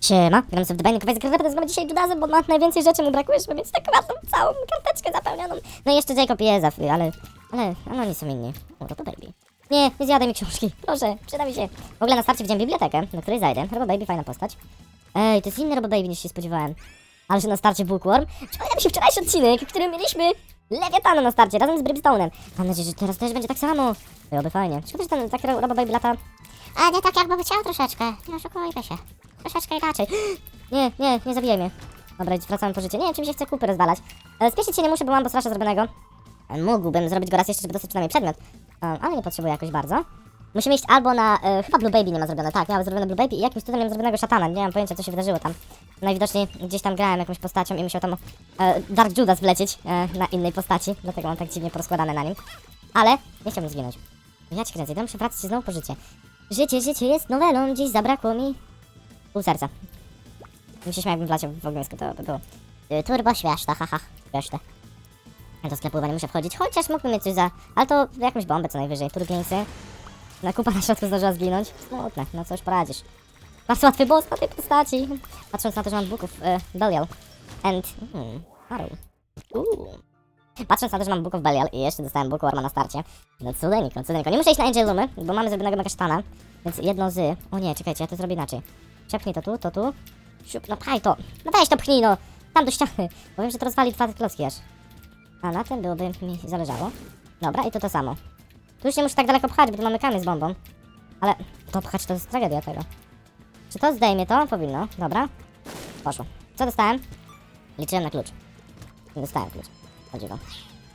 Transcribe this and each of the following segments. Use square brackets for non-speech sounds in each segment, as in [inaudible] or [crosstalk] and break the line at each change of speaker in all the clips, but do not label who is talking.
Siema, gram sobie w Divine Quest, Grafeta zgramy dzisiaj Judasem, bo ma najwięcej rzeczy mu brakuje, żeby mieć taką całą karteczkę zapełnioną. No i jeszcze Jacob i Eza, ale, ale, ale oni są inni. O, to baby. Nie, nie zjadaj mi książki, [laughs] proszę, przyda mi się. W ogóle na starcie widziałem bibliotekę, do której zajdę. Robo Baby, fajna postać. Ej, to jest inny Robo Baby niż się spodziewałem. Ale że na starcie Bookworm. Przypomina mi się wczorajszy odcinek, w którym mieliśmy Lewiatana na starcie, razem z Brimstone'em. Mam nadzieję, że teraz też będzie tak samo. Byłoby fajnie. Szkoda, że ten taki Robo Baby lata
A nie tak jakby chciał troszeczkę. Nie oszukujmy się. Troszeczkę inaczej.
Nie, nie, nie zabijaj mnie. Dobra, wracamy po życie. Nie wiem, czy mi się chce kupy rozwalać. E, Spieszyć się nie muszę, bo mam strasznie zrobionego. E, Mógłbym zrobić go raz jeszcze, żeby dostać przynajmniej przedmiot. E, ale nie potrzebuję jakoś bardzo. Musimy iść albo na... E, chyba Blue Baby nie ma zrobione. Tak, miały zrobione Blue Baby i jakimś cudem miałem zrobionego szatana. Nie mam pojęcia, co się wydarzyło tam. Najwidoczniej gdzieś tam grałem jakąś postacią i musiał tam e, Dark Judas wlecieć e, na innej postaci. Dlatego mam tak dziwnie porozkładane na nim. Ale nie chciałbym zginąć. Ja ci kręcę, muszę wracać znowu po życie. Życie, życie jest nowelą, dziś zabrakło mi pół serca. Bym się śmiał, jakbym wleciał w ognisku, to by było.
Y, Turbo śmieszne, haha.
Śmieszne. Do sklepu nie muszę wchodzić, chociaż mógłbym mieć coś za... Ale to jakąś bombę co najwyżej, turbińcy. Na kupa na środku zginąć. Smutne, no coś poradzisz. Bardzo łatwy boss na tej postaci. Patrząc na to, że mam booków e, Belial. And... Hmm, Arrow. Uuu. Patrząc na to, że mam Book of Belial i jeszcze dostałem Book Warma na starcie. No cudeńko, cudeńko. Nie muszę iść na Angel Loomy, bo mamy zrobionego Megasztana. Więc jedno z... O nie, czekajcie, ja to zrobię inaczej. Przepchnij to tu, to tu. Siup, no pchaj to. No weź to pchnij, no. Tam do ściany. Bo wiem, że to rozwali dwa klocki aż. A na tym byłoby mi zależało. Dobra, i tu to samo. Tu już nie muszę tak daleko pchać, bo tu mamy kamień z bombą. Ale to pchać to jest tragedia tego. Czy to zdejmie to? Powinno. Dobra. Poszło. Co dostałem? Liczyłem na klucz. Nie dostałem klucz. Go.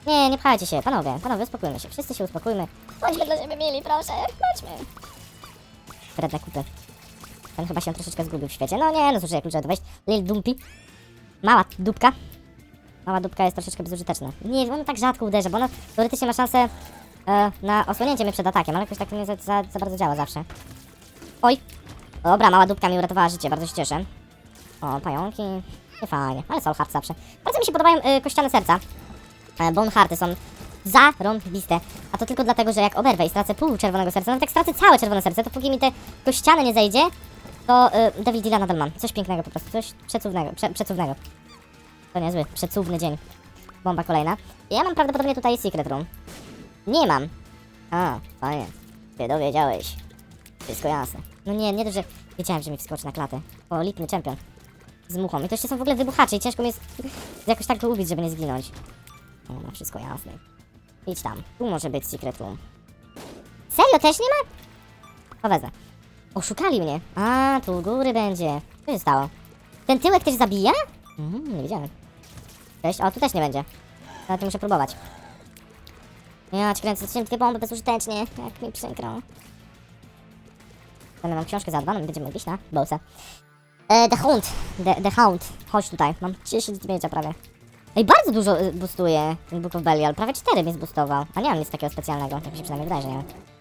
Nie, nie pchajcie się, panowie, panowie, uspokójmy się. Wszyscy się uspokójmy. Bądźmy dla siebie mili, proszę, chodźmy. Wredne kupy. Ten chyba się troszeczkę zgubił w świecie. No nie, no jak klucze to wejść. Lil Dumpy. Mała dupka. Mała dupka jest troszeczkę bezużyteczna. Nie, ona tak rzadko uderza, bo ona teoretycznie ma szansę e, na osłonięcie mnie przed atakiem, ale jakoś tak nie za, za, za bardzo działa zawsze. Oj! Dobra, mała dupka mi uratowała życie, bardzo się cieszę. O, pająki. Nie fajnie, ale Soul Heart zawsze. Bardzo mi się podobają e, kościane serca. E, Bone Hearty są zarąbiste. A to tylko dlatego, że jak oberwę i stracę pół czerwonego serca, nawet jak stracę całe czerwone serce, to póki mi te kościane nie zejdzie, to y, Devil Deala nadal mam. Coś pięknego po prostu, coś przecudnego, prze, przecudnego. To niezły, przecudny dzień. Bomba kolejna. Ja mam prawdopodobnie tutaj Secret Room. Nie mam. A, fajnie. Ty dowiedziałeś. Wszystko jasne. No nie, nie to, że wiedziałem, że mi wskoczy na klatę. O, lipny czempion. Z muchą. I to jeszcze są w ogóle wybuchacze i ciężko mi jest [laughs] jakoś tak go ubić, żeby nie zginąć. O, ma wszystko jasne. Idź tam. Tu może być Secret Room. Serio, też nie ma? To wezmę. Oszukali mnie. A, tu u góry będzie. Co się stało? Ten tyłek też zabija? Mhm, nie wiedziałem. Cześć, o, tu też nie będzie. Ale to muszę próbować. Ja ci kręcę, zacząłem dwie bomby bezużytecznie. Jak mi przykro. Będę mam książkę zadbaną i będziemy mogli iść na bossa. E, the Hound. The, the Hound. Chodź tutaj. Mam 10 zdjęcia prawie. Ej, bardzo dużo y, boostuje ten Book of Belial. Prawie 4 mnie zboostował. A nie mam nic takiego specjalnego. Tak mi się przynajmniej wydaje, że nie mam.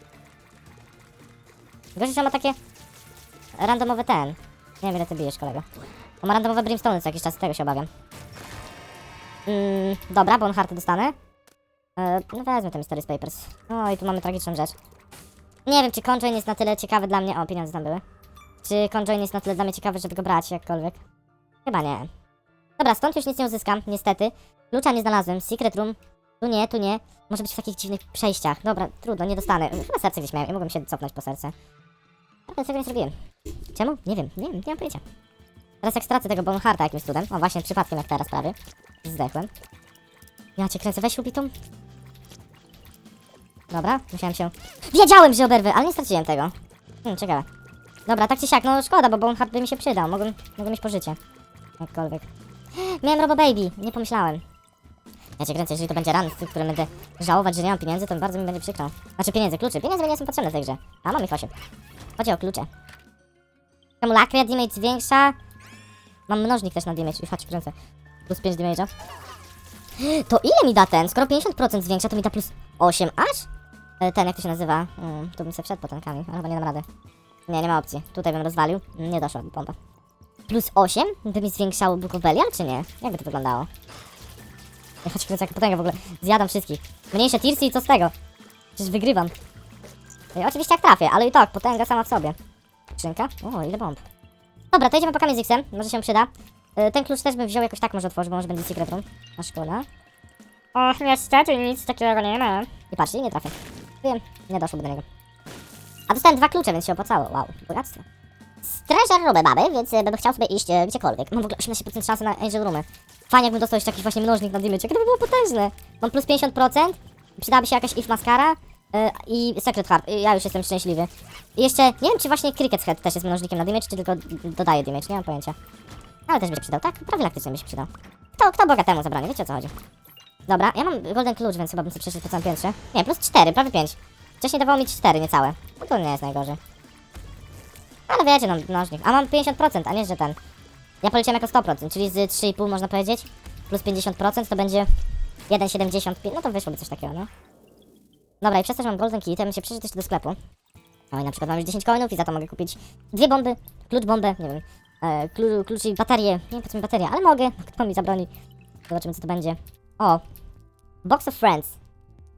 Że ma takie randomowe ten. Nie wiem ile ty bijesz, kolego. On ma randomowe brimstone co jakiś czas, tego się obawiam. Mm, dobra, bo on harty dostanę. E, no wezmę te Mystery Papers. O, i tu mamy tragiczną rzecz. Nie wiem, czy Conjoin jest na tyle ciekawy dla mnie... O, pieniądze tam były. Czy Conjoin jest na tyle dla mnie ciekawy, żeby go brać jakkolwiek? Chyba nie. Dobra, stąd już nic nie uzyskam, niestety. Klucza nie znalazłem. Secret Room. Tu nie, tu nie. Może być w takich dziwnych przejściach. Dobra, trudno, nie dostanę. Chyba serce gdzieś miałem. Ja mogłem się cofnąć po serce. Ale tego nie zrobiłem. Czemu? Nie wiem, nie wiem, nie mam pojęcia. Teraz jak stracę tego Bonharta jakimś cudem, o właśnie przypadkiem jak teraz prawie, zdechłem. Ja cię kręcę, weź ubitą. Dobra, musiałem się... Wiedziałem, że oberwę, ale nie straciłem tego. Hmm, ciekawe. Dobra, tak czy siak, no szkoda, bo Bonhart by mi się przydał, mogłem, mogłem mieć pożycie. Jakkolwiek. [gasps] Miałem Robo Baby, nie pomyślałem. Ja cię kręcę, jeżeli to będzie run, w którym będę żałować, że nie mam pieniędzy, to bardzo mi będzie przykro. Znaczy pieniędzy, kluczy. Pieniądze mi nie są potrzebne w tej grze. A mam ich 8. Chodzi o klucze. Czemu lakria damage zwiększa? Mam mnożnik też na damage. Już chodź, kręcę. Plus 5 damage'a. [gasps] To ile mi da ten? Skoro 50% zwiększa, to mi da plus 8 aż? E, Ten, jak to się nazywa? Mm, tu bym sobie wszedł po ten ale chyba nie dam rady. Nie, nie ma opcji. Tutaj bym rozwalił. Nie doszła pompa. Plus 8? By mi zwiększało Book of Belial, czy nie? Jak by to wyglądało? Ja choć jak potęgę w ogóle. Zjadam wszystkich. Mniejsze tirsy i co z tego? Przecież wygrywam. I oczywiście jak trafię, ale i tak, potęga sama w sobie. Skrzynka? O, ile bomb. Dobra, to idziemy po kamień z X-em, może się przyda. Y, Ten klucz też bym wziął jakoś tak może otworzyć, bo może będzie secret room. A szkoda. Och, niestety nic takiego nie ma. I patrzcie, nie trafię. Wiem, nie doszłoby do niego. A dostałem dwa klucze, więc się opłacało. Wow, bogactwo. Treasure room'y mamy, więc e, bym chciał sobie iść e, gdziekolwiek. Mam w ogóle 18% szansy na Angel Roomy. Fajnie jakbym dostał jeszcze jakiś właśnie mnożnik na Dimage, to by było potężne. Mam plus 50%, przydałaby się jakaś if maskara i Secret Heart. I ja już jestem szczęśliwy. I jeszcze, nie wiem czy właśnie Cricket Head też jest mnożnikiem na Dimage, czy tylko dodaje Dimage, nie mam pojęcia. Ale też by się przydał, tak? Profilaktycznie by się przydał. Kto, kto Boga temu zabranie, wiecie o co chodzi. Dobra, ja mam golden klucz, więc chyba bym sobie przeszedł po całym piętrze. Nie, plus 4, prawie 5. Wcześniej dawało mi 4 niecałe. No to nie jest najgorzej. Ale wiecie, no, mnożnik. A mam 50%, a nie, że ten. Ja poleciałem jako 100%, czyli z 3,5 można powiedzieć. Plus 50% to będzie 1,75. No to wyszłoby coś takiego, no. Dobra, i przez to, że mam golden key, to bym się do sklepu. No i na przykład mam już 10 coinów i za to mogę kupić dwie bomby, klucz bombę, nie wiem, e, klu, klucz i baterię. Nie wiem po co mi bateria, ale mogę. [laughs] Kto mi zabroni? Zobaczymy co to będzie. O! Box of Friends.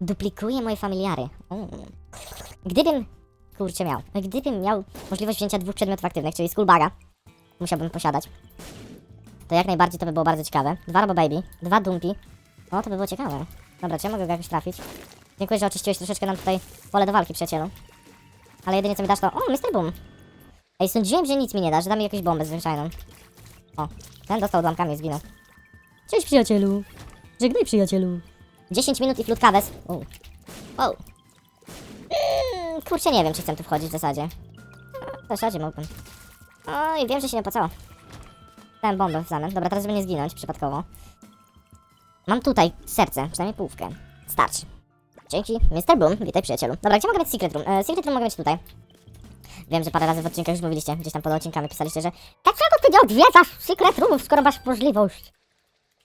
Duplikuje moje familiary. Mm. Gdybym, kurczę miał, gdybym miał możliwość wzięcia dwóch przedmiotów aktywnych, czyli Skullbaga, musiałbym posiadać, to jak najbardziej to by było bardzo ciekawe. Dwa Robo Baby, dwa Dumpy. O, to by było ciekawe. Dobra, czy ja mogę go jakoś trafić? Dziękuję, że oczyściłeś troszeczkę nam tutaj pole do walki, przyjacielu. Ale jedynie co mi dasz to... O, Mr. Boom! Ej, sądziłem, że nic mi nie da, że da mi jakąś bombę zwyczajną. O, ten dostał odłamkami i zginął. Cześć, przyjacielu! Żegnaj, przyjacielu! 10 minut i flut kawes. O. Wow. Mm, kurczę, nie wiem, czy chcę tu wchodzić w zasadzie. W zasadzie mógłbym. O, i wiem, że się nie opłacało. Dałem bombę w zamian. Dobra, teraz żeby nie zginąć przypadkowo. Mam tutaj serce, przynajmniej połówkę. Starczy. Dzięki, Mr. Boom. Witaj, przyjacielu. Dobra, gdzie mogę mieć Secret Room? E, secret Room mogę mieć tutaj. Wiem, że parę razy w odcinkach już mówiliście, gdzieś tam pod odcinkami pisaliście, że Dlaczego ty nie odwiedzasz Secret Roomów, skoro masz możliwość?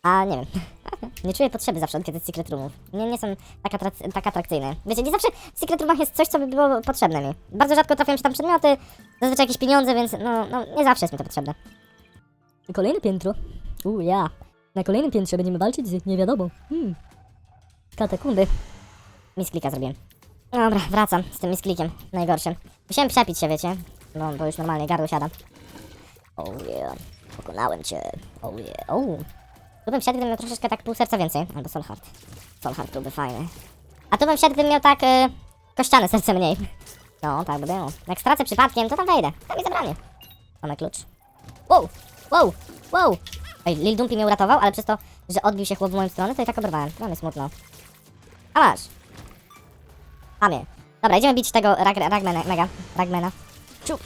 A, nie wiem. [laughs] nie czuję potrzeby zawsze odwiedzać Secret Roomów. Nie, nie są tak, atrak- tak atrakcyjne. Wiecie, nie zawsze w Secret Roomach jest coś, co by było potrzebne mi. Bardzo rzadko trafiają się tam przedmioty, zazwyczaj jakieś pieniądze, więc no, no nie zawsze jest mi to potrzebne.
Kolejne piętro. U, ja. Na kolejnym piętrze będziemy walczyć z niewiadomą. Hmm.
Katakumby. Misklika zrobiłem. Dobra, wracam z tym misklikiem. Najgorszym. Musiałem przepić się, wiecie. No, bo już normalnie gardło siada. Oh yeah. Pokonałem cię. Oh yeah. Oh. Tu bym wszedł, gdybym miał troszeczkę tak pół serca więcej. Albo. Soul Heart byłby fajny. A tu bym wszedł, gdybym miał tak y, kościane serce mniej. No, tak by było. Jak stracę przypadkiem, to tam wejdę. Tam mi zabranie. Mamy klucz. Wow! Wow! Wow! Ej, Lil Dumpy mnie uratował, ale przez to, że odbił się chłop w moją stronę, to i tak oberwałem. Mamy smutno. A masz! Amie. Dobra, idziemy bić tego rag, ragmana, mega, ragmana. Ciup!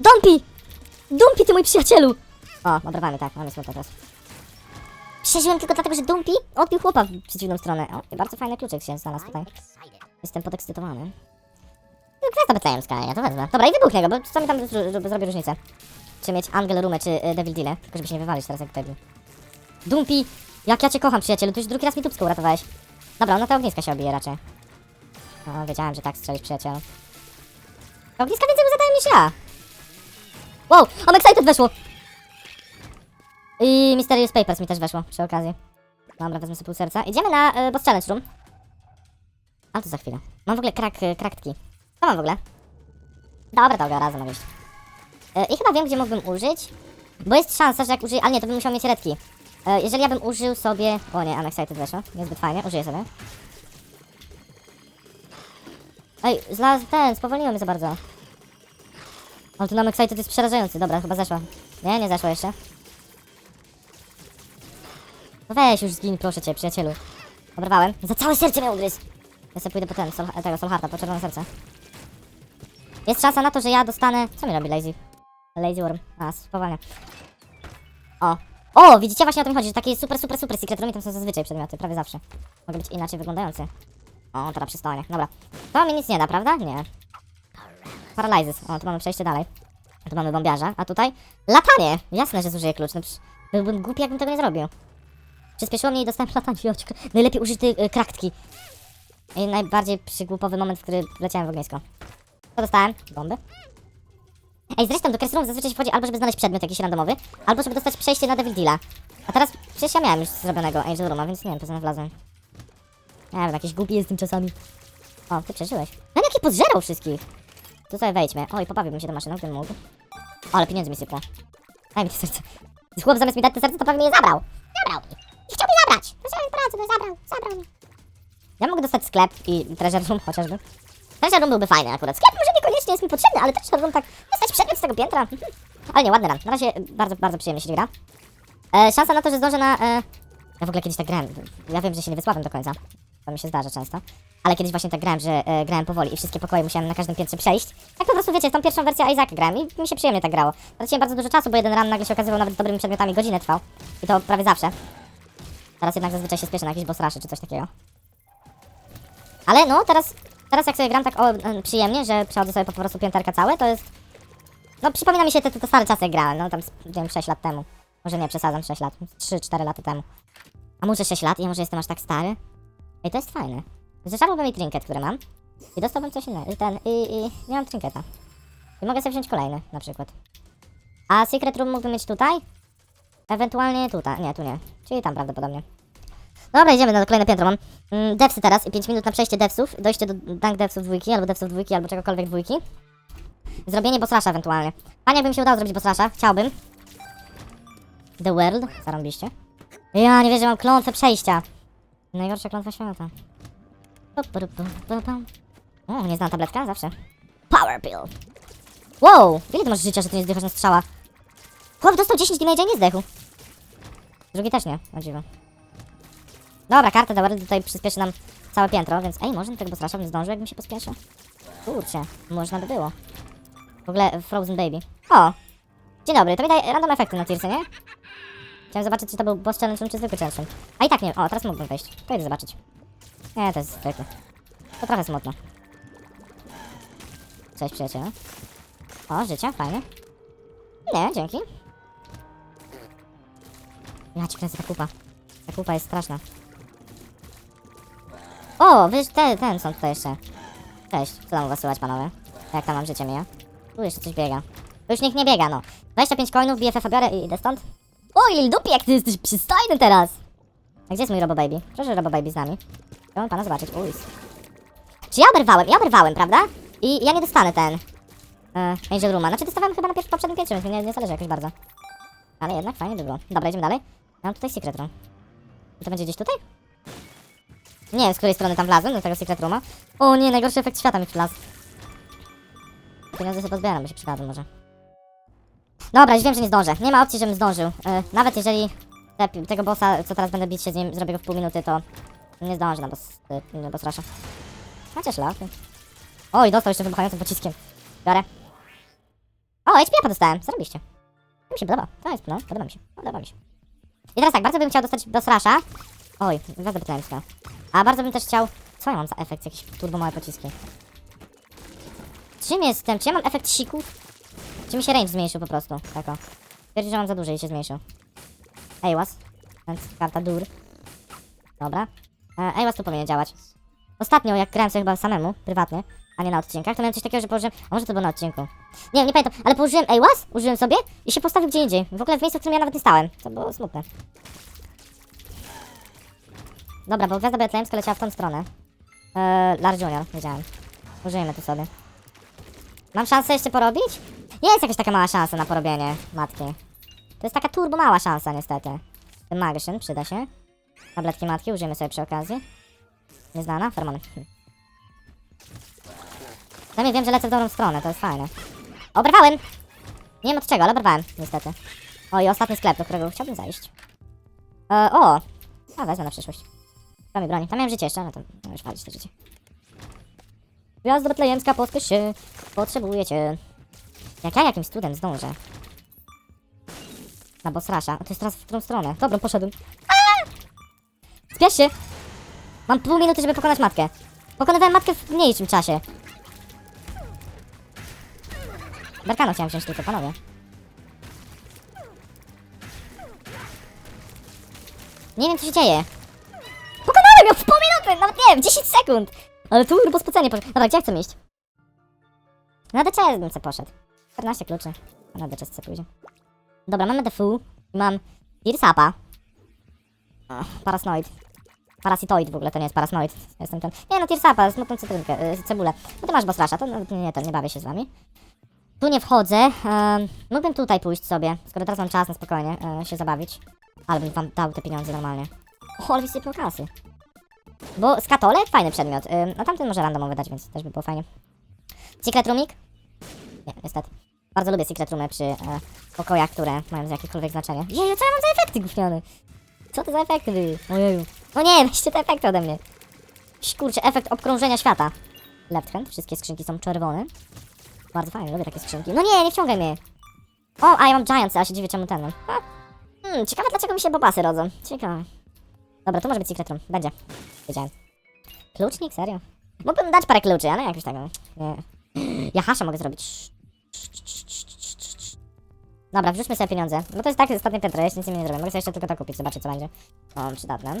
Dumpy! Dumpy, ty mój przyjacielu! O, oberwamy, tak, mamy smutno teraz. Przeżyłem tylko dlatego, że Dumpy odbił chłopa w przeciwną stronę. O, bardzo fajny kluczyk się znalazł tutaj. Jestem podekscytowany. No, Gwiazda betlejemska, ja to wezmę. Dobra, i wybuchnę go, bo co mi tam zro- zro- zrobi różnicę? Czy mieć Angel Roomę, czy y, Devil Deal, tylko żeby się nie wywalić teraz jak był. Dumpy, jak ja cię kocham, przyjacielu, tu już drugi raz mi tubską uratowałeś. Dobra, na te ogniska się obije raczej. O, wiedziałem, że tak strzelisz, przyjacielu. Ogniska więcej mu zadają niż ja. Wow, I'm excited weszło. I Mysterious Papers mi też weszło przy okazji. Dobra, wezmę sobie pół serca. Idziemy na y, Boss Challenge Room. Ale to za chwilę. Mam w ogóle krak, y, kraktki. Co mam w ogóle? Dobra, go razem mogę iść. Y, I chyba wiem, gdzie mógłbym użyć. Bo jest szansa, że jak użyję... Ale nie, to bym musiał mieć redki. E, jeżeli ja bym użył sobie... O nie, Unexcited weszło. Niezbyt fajnie. Użyję sobie. Ej, znalazł ten, spowolniło mnie za bardzo. Ale tu Unexcited jest przerażający. Dobra, chyba zeszła. Nie, nie zeszła jeszcze. No weź już zgin, proszę cię, przyjacielu. Oberwałem. Za całe serce miał ugryzł. Ja sobie pójdę po ten, sol, tego Solharta, po czerwone serce. Jest szansa na to, że ja dostanę... Co mi robi Lazy? Lazy Worm. A, spowalnia. O. O, widzicie, właśnie o to mi chodzi, że takie super, super, super secret room i tam są zazwyczaj przedmioty, prawie zawsze. Mogą być inaczej wyglądające. O, teraz przystojnie. Dobra. To mi nic nie da, prawda? Nie. Paralyzes. O, tu mamy przejście dalej. Tu mamy bombiarza, a tutaj latanie. Jasne, że zużyję klucz. No, psz, byłbym głupi, jakbym tego nie zrobił. Przyspieszyło mnie i dostałem latanie. Joć, Najlepiej użyć tej y, kraktki. I najbardziej przygłupowy moment, w który leciałem w ognisko. Co dostałem? Bomby. Ej, zresztą do Crest zazwyczaj się wchodzi albo żeby znaleźć przedmiot jakiś randomowy, albo żeby dostać przejście na Devil Deala. A teraz przecież ja miałem już zrobionego Angel Rooma, więc nie wiem, po co na wiem, jakiś głupi jestem czasami. O, ty przeżyłeś. No jaki pozżerał wszystkich. Tu sobie wejdźmy. Oj, pobawiłbym się tą maszyną, gdybym mógł. O, ale pieniędzy mi sypło. Daj mi to serce. Chłop zamiast mi dać to serce, to prawie mi je zabrał.
Zabrał mi. Nie chciał mi zabrać. Sobie pracy, no zabrał, zabrał mi.
Ja mogę dostać sklep i treasure room chociażby. Treasure room byłby fajny akurat. Sklep może niekoniecznie jest mi potrzebny, ale treasure room tak dostać przedmiot z tego piętra. [laughs] Ale nie, ładny run. Na razie bardzo, bardzo przyjemnie się gra. E, szansa na to, że zdążę na... E... Ja w ogóle kiedyś tak grałem. Ja wiem, że się nie wysławiam do końca. To mi się zdarza często. Ale kiedyś właśnie tak grałem, że e, grałem powoli i wszystkie pokoje musiałem na każdym piętrze przejść. Tak po prostu, wiecie, tą pierwszą wersję Isaaca grałem i mi się przyjemnie tak grało. Traciłem bardzo dużo czasu, bo jeden run nagle się okazywał nawet dobrymi przedmiotami, godzinę trwał. I to prawie zawsze. Teraz jednak zazwyczaj się spieszę na jakiś boss czy coś takiego. Ale no, teraz, teraz jak sobie gram tak o, e, przyjemnie, że przechodzę sobie po prostu pięterka całe, to jest... No przypomina mi się te, te, te stare czasy jak grałem, no tam, nie wiem, 6 lat temu. Może nie, przesadzam, 6 lat, 3-4 lata temu. A może 6 lat? Ja może jestem aż tak stary? Ej, to jest fajne. Zeszarłbym mi trinket, który mam. I dostałbym coś innego. Ten, i, i nie mam trinketa. I mogę sobie wziąć kolejny, na przykład. A secret room mógłbym mieć tutaj? Ewentualnie tutaj. Nie, tu nie. Czyli tam prawdopodobnie. Dobra, idziemy na kolejne piętro. Mam mm, devsy teraz i 5 minut na przejście devsów. Dojście do dank devsów dwójki, albo devsów dwójki, albo czegokolwiek dwójki. Zrobienie bossrasha ewentualnie. Panie, jakby mi się udało zrobić bossrasha. Chciałbym. The World. Zarąbiście. Ja nie wierzę, mam klątwę przejścia. Najgorsza klątwa świata. O, nie znam tabletka? Zawsze. Power pill. Wow! Ile ty masz życia, że ty nie zdychasz na strzała? Chłop dostał 10 damage'a i nie zdechł. Drugi też nie, o dziwo. Dobra, karta dobra, tutaj przyspieszy nam całe piętro, więc ej, może tego bossrasza bym zdążył, jakbym się pospieszył? Kurczę, można by było. W ogóle Frozen Baby. O! Dzień dobry, to mi daje random efekty na Tearsy, nie? Chciałem zobaczyć, czy to był boss challenge, czy zwykły challenge. A i tak nie, o, teraz mógłbym wejść. Pojedę zobaczyć. Nie, to jest zwykły. To trochę smutno. Cześć przyjacielu. O, życie, fajnie. Nie, dzięki. Ja ci kręcę ta kupa. Ta kupa jest straszna. O, wy, te, ten są tutaj jeszcze. Cześć, co tam u was panowie? Jak tam mam życie mija? Tu jeszcze coś biega. Już nikt nie biega, no. 25 coinów, BFF biorę i idę stąd. O, Lil Dupi, jak ty jesteś przystojny teraz! A gdzie jest mój Robo Baby? Proszę Robo Baby z nami. Chciałbym pana zobaczyć. Uj. Czy ja oberwałem? Ja oberwałem, prawda? I ja nie dostanę ten... E, Angel Rooma. Znaczy dostawałem chyba na pierwszym poprzednim piętrze, więc nie, nie zależy jakoś bardzo. Ale jednak fajnie by było. Dobra, idziemy dalej. Mam tutaj Secret Room. I to będzie gdzieś tutaj? Nie wiem, z której strony tam wlazłem, do tego Secret Rooma. O nie, najgorszy efekt świata mi wlazł. Pieniądze sobie pozbieram, by się przydadzą może. Dobra, już wiem, że nie zdążę. Nie ma opcji, żebym zdążył. E, nawet jeżeli te, tego bossa, co teraz będę bić się z nim, zrobię go w pół minuty, to nie zdążę na boss, y, na boss rusha. Chociaż laki. O, i dostał jeszcze wybuchającym pociskiem. Biorę. O, HP dostałem. Zarobiście. To mi się podoba. To jest, no, podoba mi się. Podoba mi się. I teraz tak, bardzo bym chciał dostać boss rusha. Oj, gwiazda brytyjska. A bardzo bym też chciał... Co ja mam za efekt? Jakieś turbo małe pociski. Czym jestem? Czy ja mam efekt sików? Czy mi się range zmniejszył po prostu? Tak o. Twierdzi, że mam za duży i się zmniejszył. Ejwas. Więc karta dur. Dobra. E, Ejwas tu powinien działać. Ostatnio, jak grałem sobie chyba samemu, prywatnie, a nie na odcinkach, to miałem coś takiego, że położyłem... A może to było na odcinku? Nie, nie pamiętam, ale położyłem Ejwas, użyłem sobie i się postawił gdzie indziej. W ogóle w miejscu, w którym ja nawet nie stałem. To było smutne. Dobra, bo gwiazda betlejemska leciała w tą stronę. Eee, Lar Junior, wiedziałem. Użyjemy tu sobie. Mam szansę jeszcze porobić? Jest jakaś taka mała szansa na porobienie matki. To jest taka turbo mała szansa niestety. Ten przyda się. Tabletki matki użyjemy sobie przy okazji. Nieznana? Fermony. Hm. Przynajmniej wiem, że lecę w dobrą stronę, to jest fajne. Oberwałem! Nie wiem od czego, ale oberwałem, niestety. O, i ostatni sklep, do którego chciałbym zajść. E, o! A, wezmę na przyszłość. To broni. Tam miałem życie jeszcze, no to no już walić to życie. Gwiazda betlejemska, pospiesz się. Potrzebuję cię. Jak ja jakimś cudem zdążę. Na boss rusha. A to jest teraz w którą stronę? Dobra, poszedłem. Spiesz się! Mam pół minuty, żeby pokonać matkę. Pokonywałem matkę w mniejszym czasie. Berkano chciałem wziąć tylko, panowie. Nie wiem, co się dzieje. Pokonałem ją w pół minuty! Nawet nie wiem, 10 sekund! Ale tu bo spocenie poszedł. Dobra, gdzie ja chcę iść? Na DCS bym se poszedł. 14 kluczy. DCS se pójdzie. Dobra, mamy defu. Mam Irsapa. Parasnoid. Parasitoid w ogóle, to nie jest parasnoid. Jestem ten. Nie no, Tirsapa, smutną cytrynkę, yy, cebulę. No to masz bossrasza, to nawet nie, to nie bawię się z wami. Tu nie wchodzę. em, mógłbym tutaj pójść sobie, skoro teraz mam czas na spokojnie e, się zabawić. Ale bym wam dał te pieniądze normalnie. O, ale wysypał kasy. Bo skatolek, fajny przedmiot. Ym, no tamten może randomowy dać, więc też by było fajnie. Secret roomik? Nie, niestety. Bardzo lubię secret roomy przy e, pokojach, które mają jakiekolwiek znaczenie. Jeju, co ja mam za efekty gówniane? Co to za efekty były? Ojeju. No nie, [laughs] weźcie te efekty ode mnie. Kurczę, efekt obkrążenia świata. Left hand, wszystkie skrzynki są czerwone. Bardzo fajnie, lubię takie skrzynki. No nie, nie wciągaj mnie. O, a ja mam Giants, a się dziwię czemu ten mam. Ha. Hmm, ciekawe dlaczego mi się bobasy rodzą. Ciekawe. Dobra, to może być secret room. Będzie. Wiedziałem. Klucznik? Serio? Mógłbym dać parę kluczy, ale jakoś tak, no. Nie. [gasps] Ja hasza mogę zrobić. Dobra, wrzućmy sobie pieniądze. Bo to jest tak ostatnie piętro, ja jeszcze nic nie zrobię. Mogę sobie jeszcze tylko to kupić, zobaczyć co będzie. O, przydatne.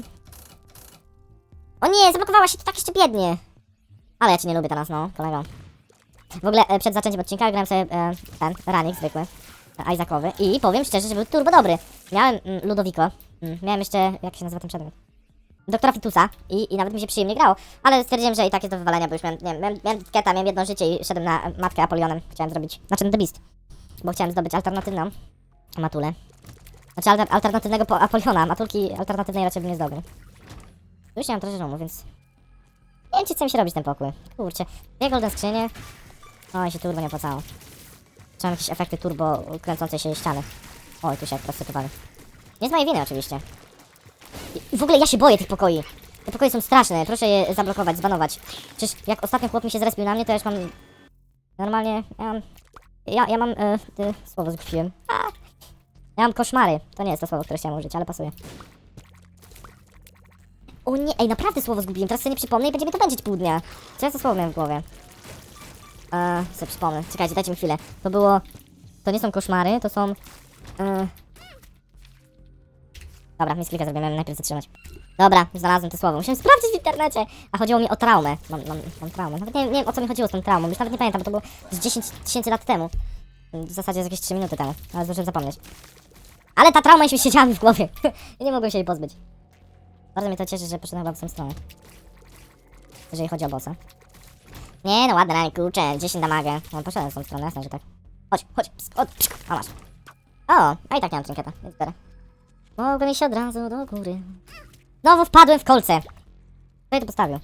O nie, zablokowała się to tak jeszcze biednie. Ale ja cię nie lubię teraz, no, kolego. W ogóle e, przed zaczęciem odcinka grałem sobie e, ten ranik zwykły, e, Isaacowy i powiem szczerze, że był turbo dobry. Miałem mm, Ludowiko, mm, miałem jeszcze, jak się nazywa ten przedmiot? Doktora Fitusa i, i nawet mi się przyjemnie grało, ale stwierdziłem, że i tak jest do wywalenia, bo już miałem, nie miałem, miałem kieta, miałem jedno życie i szedłem na e, matkę Apolionem. Chciałem zrobić, znaczy na The Beast, bo chciałem zdobyć alternatywną matulę. Znaczy alter, alternatywnego po Apoliona, matulki alternatywnej raczej bym nie zdobył. Już nie mam trochę więc... Nie wiem, czy chce mi się robić ten pokój. Kurczę. Dwie golden skrzynie. Oj, się turbo nie opłacało. Trzeba jakieś efekty turbo kręcącej się ściany. Oj, tu się rozsypywali. Nie z mojej winy oczywiście. I w ogóle ja się boję tych pokoi. Te pokoje są straszne, proszę je zablokować, zbanować. Przecież jak ostatnio chłop mi się zrespił na mnie, to ja już mam... Normalnie, ja mam... Ja, ja mam... E, e, słowo zgubiłem. Ja mam koszmary. To nie jest to słowo, które chciałem użyć, ale pasuje. O nie, ej, naprawdę słowo zgubiłem. Teraz sobie nie przypomnę i będzie mi to będzie pół dnia. Co ja to słowo miałem w głowie? Eee, sobie przypomnę. Czekajcie, dajcie mi chwilę. To było... To nie są koszmary, to są... Eee... Dobra, mi klika zrobię, najpierw zatrzymać. Dobra, znalazłem to słowo. Musiałem sprawdzić w internecie. A chodziło mi o traumę. Mam, mam, mam traumę. Nawet nie, nie wiem o co mi chodziło z tą traumą. Już nawet nie pamiętam, bo to było z 10 tysięcy lat temu. W zasadzie z jakieś 3 minuty temu. Ale zdążyłem zapomnieć. Ale ta trauma już siedziała mi w głowie. [laughs] I nie mogłem się jej pozbyć. Bardzo mnie to cieszy, że poszedłem chyba w tę stronę. Jeżeli chodzi o bossa. Nie no, ładny ranik, kurczę, 10 damagę. No poszedłem w tą stronę, jasne, że tak. Chodź, chodź, chodź, a masz. O, a i tak nie mam trinketa, więc biorę. Mogłem iść od razu do góry. Znowu wpadłem w kolce. Kto je to postawił?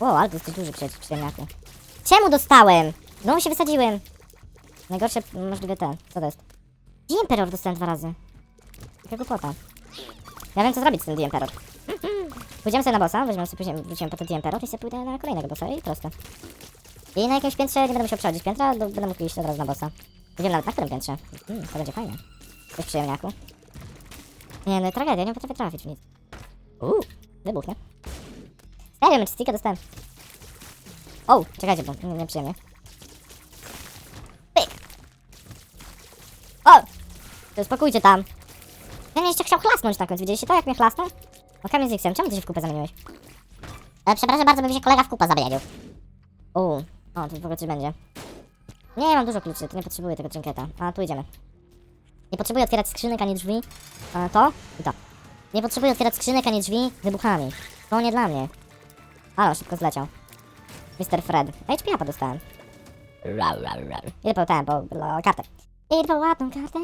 O, ale to jesteś duży przecież, przyjemniaku. Czemu dostałem? Znowu się wysadziłem. Najgorsze możliwe ten. Co to jest? Emperor dostałem dwa razy. Jakiego kota? Ja wiem co zrobić z tym Emperor. Pójdziemy sobie na bossa, weźmiemy sobie później, wrócimy po ten Emperor i sobie pójdę na kolejnego bossa i proste. I na jakimś piętrze nie będę musiał przechodzić piętra, będę mógł iść od razu na bossa. Nie nawet na którym piętrze. Hmm, to będzie fajne. Coś przyjemniaku. Nie, no tragedia, nie potrafię trafić w nic. Uuu, wybuch, nie? Serio, Majestica dostałem. O, czekajcie, bo nie, nieprzyjemnie. Pyk! O! To spokójcie tam. Ja mnie jeszcze chciał chlasnąć na końcu, widzieliście to, jak mnie chlasnął? O, kamień z X-em, czemu ty się w kupę zamieniłeś?
E, przepraszam bardzo, by mi się kolega w kupa zamienił.
Uuu, o, tu w ogóle coś będzie. Nie, mam dużo kluczy, to nie potrzebuję tego trinketa. A, tu idziemy. Nie potrzebuję otwierać skrzynek ani drzwi. A, to i to. Nie potrzebuję otwierać skrzynek ani drzwi wybuchami. To nie dla mnie. Ale szybko zleciał. Mr. Fred. HP-a dostałem. Rau, rau, rau. Idę po po kartę. Po ładną kartę.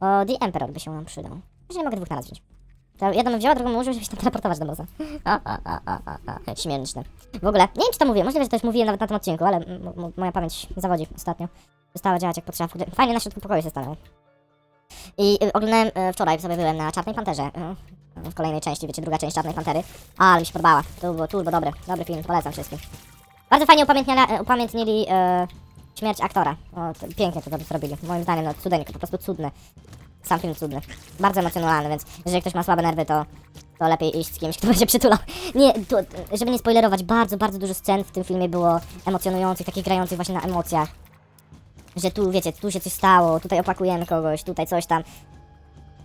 O, The Emperor by się nam przydał. Może nie mogę dwóch naraz wziąć. To jedną bym wzięła, drugą użył, żeby się tam teleportować do bossa. A, a, a, a, a, a. Śmieszne. W ogóle, nie wiem czy to mówiłem, możliwe, że to już mówiłem nawet na tym odcinku, ale moja pamięć zawodzi ostatnio. Przestała działać jak potrzeba. Fajnie na środku pokoju się stanęło. I y, oglądałem y, wczoraj sobie byłem na Czarnej Panterze. y, w kolejnej części, wiecie, druga część Czarnej Pantery. Ale mi się podobała. To było turbo dobry, dobry film, polecam wszystkim. Bardzo fajnie upamiętniali, upamiętnili y, śmierć aktora. O, to, pięknie to zrobili. Moim zdaniem, no po prostu cudny. Sam film cudny. Bardzo emocjonalny, więc jeżeli ktoś ma słabe nerwy, to, to lepiej iść z kimś, kto będzie przytulał. [laughs] Nie, tu, żeby nie spoilerować, bardzo, bardzo dużo scen w tym filmie było emocjonujących, takich grających właśnie na emocjach. Że tu, wiecie, tu się coś stało, tutaj opakujemy kogoś, tutaj coś tam.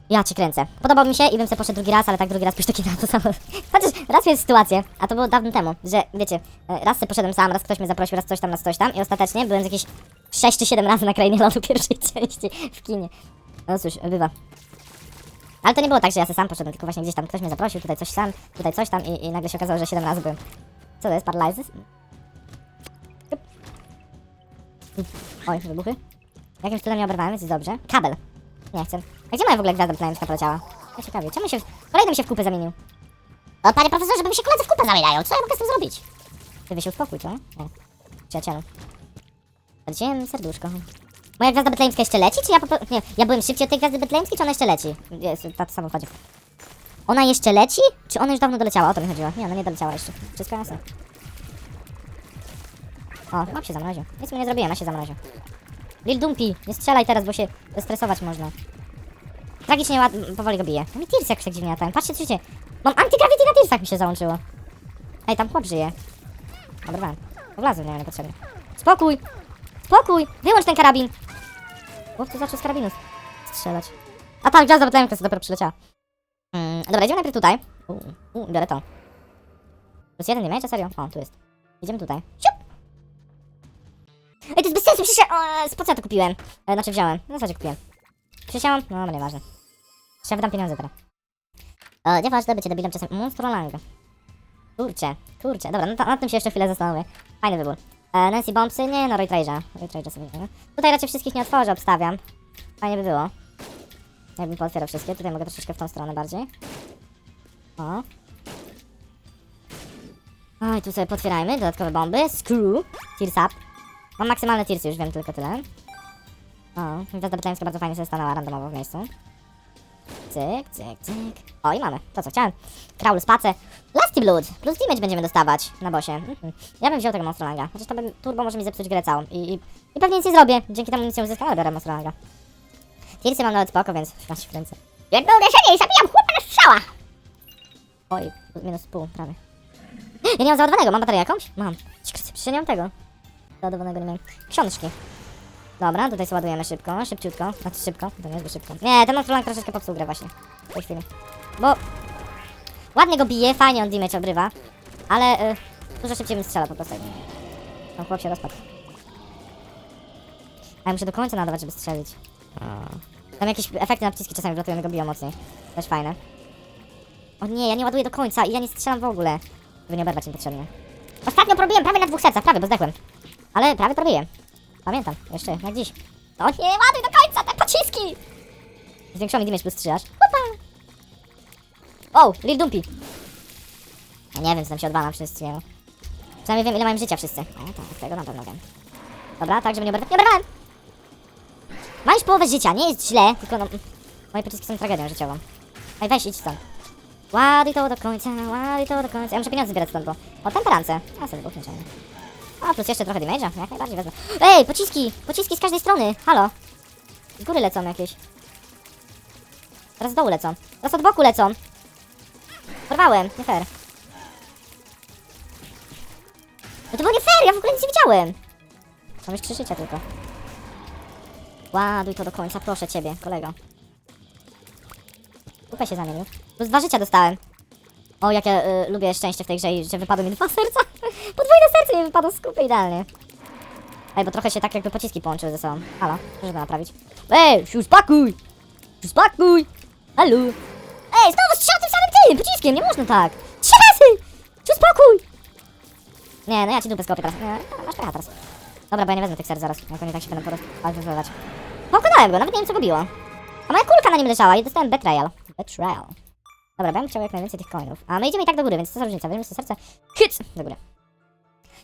Ja cię kręcę. Podobał mi się i bym sobie poszedł drugi raz, ale tak drugi raz pójść do kina to samo. [laughs] Chociaż raz miałem sytuację, a to było dawno temu, że wiecie, e, raz sobie poszedłem sam, raz ktoś mnie zaprosił, raz coś tam, raz coś tam i ostatecznie byłem z jakieś 6 czy 7 razy na krainie [laughs] lodu pierwszej części w kinie. No cóż, bywa. Ale to nie było tak, że ja sobie sam poszedłem, tylko właśnie gdzieś tam ktoś mnie zaprosił, tutaj coś sam, tutaj coś tam i, i nagle się okazało, że 7 razy byłem. Co to jest? Paralyzys? Oj, wybuchy. Jakimś cudem nie oberwałem, więc jest dobrze. Kabel. Nie chcę. A gdzie moja w ogóle gwiazda Betlemska poleciała? Ja ciekawie, czemu się... Kolejny mi się w kupę zamienił.
O, panie profesorze, bo mi się koledzy w kupę zamieniają. Co ja mogę z tym zrobić?
Ty się uspokój, co? Nie. Przyjacielu. Leciałem serduszko. Moja gwiazda betlejemska jeszcze leci, czy ja po. Nie, ja byłem szybciej od tej gwiazdy betlejemskiej, czy ona jeszcze leci? Jest, ta w samochodzie. Ona jeszcze leci? Czy ona już dawno doleciała? O to mi chodziło. Nie, ona nie doleciała jeszcze. Wszystko jasne. O, mam się zamroził. Nic mu nie zrobiłem, a się zamroził. Lil Dumpy, nie strzelaj teraz, bo się stresować można. Tragicznie ład... powoli go bije. Mi Tears jakoś tak dziwnie latają. Patrzcie, co się... Mam anti-gravity na Tearsach mi się załączyło. Ej, tam chłop żyje. Dobra, wlazłem, nie wiem, niepotrzebnie. Spokój! Spokój! Wyłącz ten karabin! Chłopcy zaczął z karabinu strzelać. A tak, gwiazda Betlemka co dopiero przyleciała. Mm, dobra, idziemy najpierw tutaj. U, u, biorę to. Plus jeden nie miałeś, serio? O, tu jest. Idziemy tutaj. Siup! Ej, to jest bez sensu, przecież. O, po co ja to kupiłem? E, znaczy wziąłem. No, w zasadzie kupiłem. Przesiałam? No, no nieważne. Jeszcze wydam pieniądze teraz. O, nieważne, bycie debilem czasem. Monstrolanga. Kurczę, kurczę. Dobra, no to, nad tym się jeszcze chwilę zastanowię. Fajny wybór. E, Nancy Bombsy? Nie, no Ray Trage'a. Ray Trage'a sobie nie Tutaj raczej wszystkich nie otworzę, obstawiam. Fajnie by było. Jakbym pootwierał wszystkie. Tutaj mogę troszeczkę w tą stronę bardziej. O. Oj, tu sobie potwierajmy. Dodatkowe bomby. Screw. Tears up. Mam maksymalne tearsy, już wiem tylko tyle. O, gwiazda betleńska bardzo fajnie sobie stanęła randomowo w miejscu. Cyk, cyk, cyk. O, i mamy. To co chciałem. Kraul space. Lusty Blood. Plus damage będziemy dostawać na bosie. Mhm. Ja bym wziął tego Monstrolanga. Chociaż to bym, turbo może mi zepsuć grę całą. I, i, i pewnie nic nie zrobię. Dzięki temu nic nie uzyskam. Ale biorę Monstrolanga. Tearsy mam nawet spoko, więc [laughs] masz w ręce.
Jedno uderzenie i zabijam chłopa na strzała.
Oj, minus pół, prawie. [gasps] Ja nie mam załadowanego. Mam baterię jakąś? Mam. Przecież nie mam tego. Załadowanego nie mam. Książki. Dobra, tutaj ładujemy szybko, szybciutko. Znaczy szybko, to nie jest szybko. Nie, ten Montrolang troszeczkę popsuł grę właśnie. W tej chwili. Bo ładnie go bije, fajnie on damage obrywa, ale y, dużo szybciej bym strzelał po prostu. Tam chłop się rozpadł. A ja muszę do końca nadawać, żeby strzelić. Tam jakieś efekty na przyciski czasami wlatują, go biją mocniej. Też fajne. O nie, ja nie ładuję do końca i ja nie strzelam w ogóle. Żeby nie oberwać niepotrzebnie. Ostatnio probiłem prawie na dwóch sercach, prawie, bo zdechłem. Ale prawie probiłem. Pamiętam, jeszcze, jak dziś. O nie, ładuj do końca te pociski! Zwiększyło mi damage plus 3 aż. Hopa! O, Lil Dumpy. Ja nie wiem, co tam się odwalam wszyscy, nie Przynajmniej wiem, ile mają życia wszyscy. A tak, tego na pewno wiem. Dobra, tak, żeby nie oberwać. Nie oberwałem! Ma już połowę życia, nie jest źle, tylko no... Moje pociski są tragedią życiową. Ej, weź, idź stąd. Ładuj to do końca, ładuj to do końca. Ja muszę pieniądze zbierać stąd, bo... O, temperance. A, sobie ciągle. A, plus jeszcze trochę damage'a, jak najbardziej wezmę. Ej, pociski! Pociski z każdej strony! Halo! Z góry lecą jakieś. Teraz z dołu lecą. Teraz od boku lecą. Porwałem, nie fair. No to było nie fair, ja w ogóle nic nie widziałem. Mam już trzy życia tylko. Ładuj to do końca, proszę ciebie, kolego. Kupę się zamienił. Plus dwa życia dostałem. O, jak ja y, lubię szczęście w tej grze i że wypadły mi dwa serca. Podwójne serce mi wypadło z kupy idealnie. Ej, bo trochę się tak jakby pociski połączyły ze sobą. Halo, to naprawić. Ej, się uspakuj! Się uspakuj! Halo! Ej, znowu strzela tym samym tym pociskiem, nie można tak! Trzy razy! Się uspokój! Nie, no ja ci dupę skopię teraz. Nie, masz pecha teraz. Dobra, bo ja nie wezmę tych serc zaraz, jak oni tak się będą porozmawiać. Pokonałem go, nawet nie wiem co go biło. A moja kulka na nim leżała i dostałem betrayal. Betrayal. Dobra, bym chciał jak najwięcej tych coinów. A my idziemy i tak do góry, więc co za różnica? Weźmiemy sobie serce. Hyc! Do góry.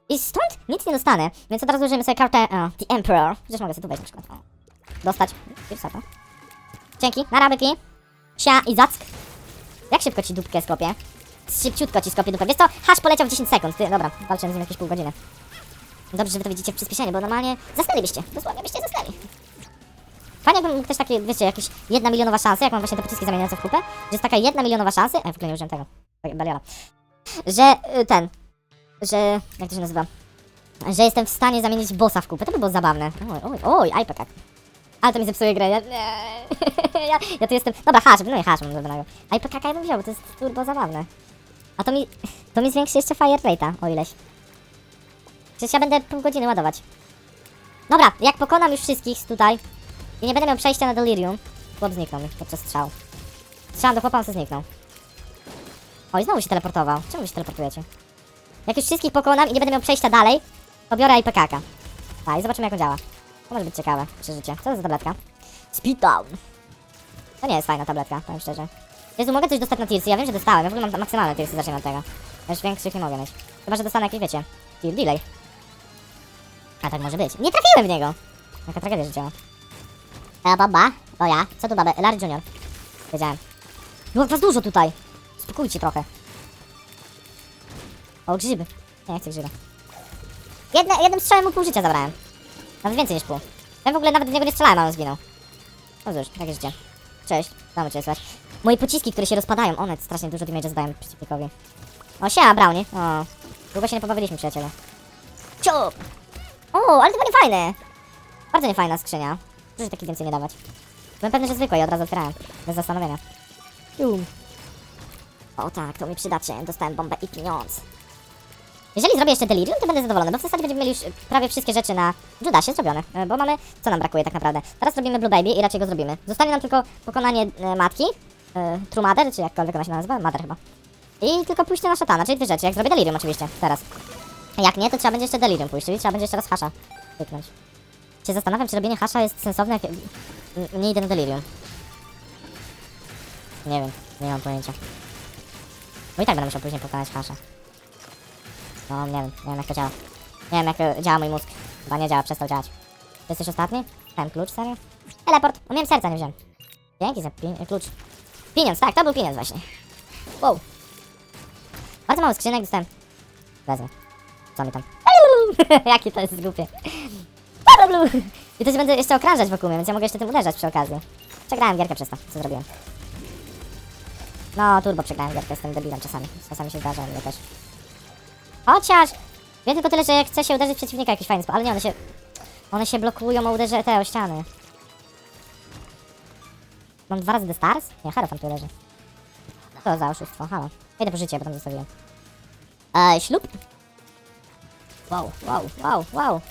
I stąd nic nie dostanę, więc od razu użyjemy sobie kartę o, The Emperor. Chociaż mogę sobie tu wejść na przykład. O. Dostać. Pierwsza to. Dzięki. Na. Sia i zack. Jak szybko ci dupkę skopię? Szybciutko ci skopię dupę. Wiesz co? Hash poleciał w 10 sekund. Ty, dobra, walczyłem z nim jakieś pół godziny. Dobrze, że wy to widzicie w przyspieszeniu, bo normalnie zasnęlibyście. Dosłownie byście zasnęli. Fajnie jakbym mógł też takie, wiecie, jakieś jedna milionowa szansa, jak mam właśnie te pociski zamieniające w kupę, że jest taka jedna milionowa szansa, a w ogóle nie użyłem tego, Beliala, że y, ten, że, jak to się nazywa, że jestem w stanie zamienić bossa w kupę, to by było zabawne. Oj, oj, oj, IPK. Ale to mi zepsuje grę, ja, [laughs] ja, ja tu jestem, dobra, hash, no nie hash mam dodanego. IPK ja bym wziął, bo to jest turbo zabawne. A to mi, to mi zwiększy jeszcze fire rate'a, o ileś. Przecież ja będę pół godziny ładować. Dobra, jak pokonam już wszystkich tutaj i nie będę miał przejścia na delirium, chłop zniknął mi podczas strzału. Strzelam do chłopa, on se zniknął. Oj, znowu się teleportował. Czemu się teleportujecie? Jak już wszystkich pokonam i nie będę miał przejścia dalej, to biorę IPK. Tak, i zobaczymy jak on działa. To może być ciekawe przeżycie. Co to za tabletka? Speed down. To nie jest fajna tabletka, powiem szczerze. Jezu, mogę coś dostać na tirsy? Ja wiem, że dostałem. Ja w ogóle mam maksymalne tirsy, zacznijmy od tego. Ja już większych nie mogę mieć. Chyba, że dostanę jakieś, wiecie, tier delay. A tak może być. Nie trafiłem w niego! Jaka tragedia życiowa.
E, baba, o ja.
Co tu babę? Larry Junior. Wiedziałem. No was dużo tutaj. Spokójcie trochę. O, grzyby. Nie, nie chcę grzyba. Jedne, jednym strzałem mu pół życia zabrałem. Nawet więcej niż pół. Ja w ogóle nawet w niego nie strzelałem, a on zginął. No cóż, takie życie. Cześć, mamy cię słychać. Moje pociski, które się rozpadają, one strasznie dużo damage zadają przeciwnikowi. O, siema, Brownie. O, długo się nie pobawiliśmy, przyjaciele. Ciup! O, ale to było niefajne. Bardzo niefajna skrzynia. Proszę taki więcej nie dawać. Byłem pewny, że zwykłe i od razu otwierałem. Bez zastanowienia. Jum. O tak, to mi przydacie. Dostałem bombę i pieniądz. Jeżeli zrobię jeszcze delirium, to będę zadowolony, bo w zasadzie będziemy mieli już e, prawie wszystkie rzeczy na Judasie zrobione. e, Bo mamy... Co nam brakuje tak naprawdę? Teraz robimy Blue Baby i raczej go zrobimy. Zostanie nam tylko pokonanie e, matki. True Mother, czy jakkolwiek ona się nazywa. Mother chyba. I tylko pójście na szatana, czyli dwie rzeczy. Jak zrobię delirium oczywiście, teraz. Jak nie, to trzeba będzie jeszcze delirium pójść, czyli trzeba będzie jeszcze raz hasza wyknąć. Się zastanawiam, czy robienie hasza jest sensowne, jak nie idę na delirium. Nie wiem, nie mam pojęcia. Bo i tak będę musiał później pokonać hasza. No, nie wiem, nie wiem jak to działa. Nie wiem jak e, działa mój mózg. Chyba nie działa, przestał działać. Jesteś ostatni? Ten klucz, serio? Teleport! O, miałem serca, nie wziąłem. Dzięki za pi- klucz. Pieniądz, tak, to był pieniądz właśnie. Wow. Bardzo mało skrzynek dostałem. Wezmę. Co mi tam? [laughs] Jakie to jest głupie. I to się będę jeszcze okrążać wokół mnie, więc ja mogę jeszcze tym uderzać przy okazji. Przegrałem gierkę przez to, co zrobiłem. No, turbo przegrałem gierkę, jestem debilem czasami. Czasami się zdarza, mnie też. Chociaż! Wiem tylko tyle, że chce się uderzyć przeciwnika jakiś fajny sposób, ale nie, one się... One się blokują, a uderzę te o ściany. Mam dwa razy The Stars? Nie, Hierophant tu leży. Co za oszustwo, halo. Idę po życie, bo tam zostawiłem. Eee, ślub? Wow, wow, wow, wow.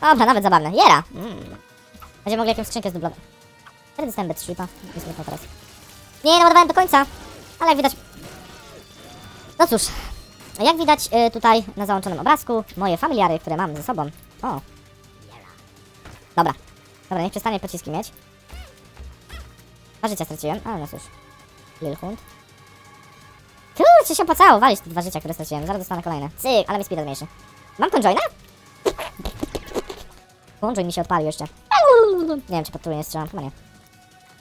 Dobra, nawet zabawne. Jera! Mm. Będziemy mogli jakąś skrzynkę zdublować. Wtedy dostałem sweepa. Nie smutno teraz. Nie, naładowałem do końca. Ale jak widać... No cóż. Jak widać y, tutaj na załączonym obrazku, moje familiary, które mam ze sobą. O. Dobra. Dobra, niech przestanie pociski mieć. Dwa życia straciłem, ale no cóż. Lil Hunt. Kurczę, się opłacało walić te dwa życia, które straciłem. Zaraz dostanę kolejne. Cyk, ale mi speed zmniejszy. Mam conjoina? Conjoin mi się odpalił jeszcze. Nie wiem, czy pod nie strzelam, chyba nie.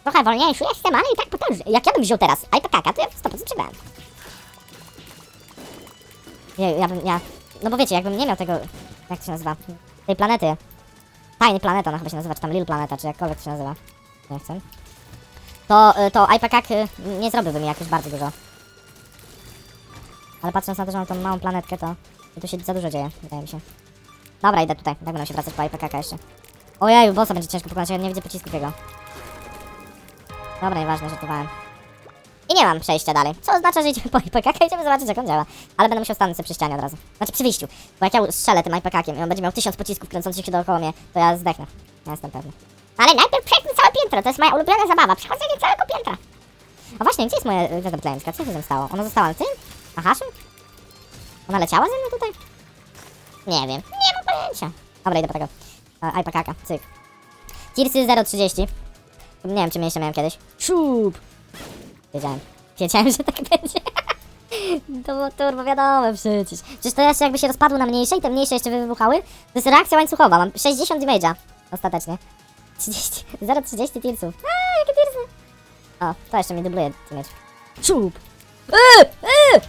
Trochę wolniejszy jestem, ale i tak potężny.
Jak ja bym wziął teraz IPKK, to ja w 100% przegrałem. Ja, ja bym, ja... No bo wiecie, jakbym nie miał tego... Jak to się nazywa? Tej planety. Tiny Planeta, ona chyba się nazywa, czy tam Lil Planeta, czy jakkolwiek to się nazywa. Nie chcę. To, y, to IPKK y, nie zrobiłby mi jakoś bardzo dużo. Ale patrząc na to, że mam tą małą planetkę, to, to tu się za dużo dzieje, wydaje mi się. Dobra, idę tutaj. Tak będę się wracać po IPKK jeszcze. Ojeju, bossa będzie ciężko pokonać, ja nie widzę pocisków jego. Dobra, nieważne, żartowałem. I nie mam przejścia dalej. Co oznacza, że idziemy po IPKK i idziemy zobaczyć, jak on działa. Ale będę musiał stanąć sobie przy ścianie od razu. Znaczy przy wyjściu. Bo jak ja strzelę tym IPKakiem i on będzie miał tysiąc pocisków kręcących się dookoła mnie, to ja zdechnę. Ja jestem pewny.
Ale najpierw przejdźmy całe piętro, to jest moja ulubiona zabawa. Przechodzenie całego piętra.
A właśnie, gdzie jest moja y, gwiazda betlejemska? Co się z stało? Ona została na tym? Na haszu? Ona leciała ze mną tutaj? Nie wiem. Nie mam pojęcia. Dobra, idę po tego. E, IPKaka, cyk. Tirsy 030. Nie wiem, czy mniejsze miałem kiedyś. Szup! Wiedziałem. Wiedziałem, że tak będzie. To było turbo wiadomo przecież. Przecież to jeszcze jakby się rozpadło na mniejsze i te mniejsze jeszcze wybuchały. To jest reakcja łańcuchowa. Mam 60 damage'a. Ostatecznie. 30. 0,30 [laughs] tirsów. A, jakie tirsy. O, to jeszcze mi dubluje damage. Szup! Eee, eee!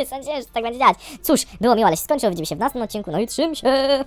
nie sądziłem, że tak będzie działać. Cóż, było miło, ale się skończyło, widzimy się w następnym odcinku, no i trzym się!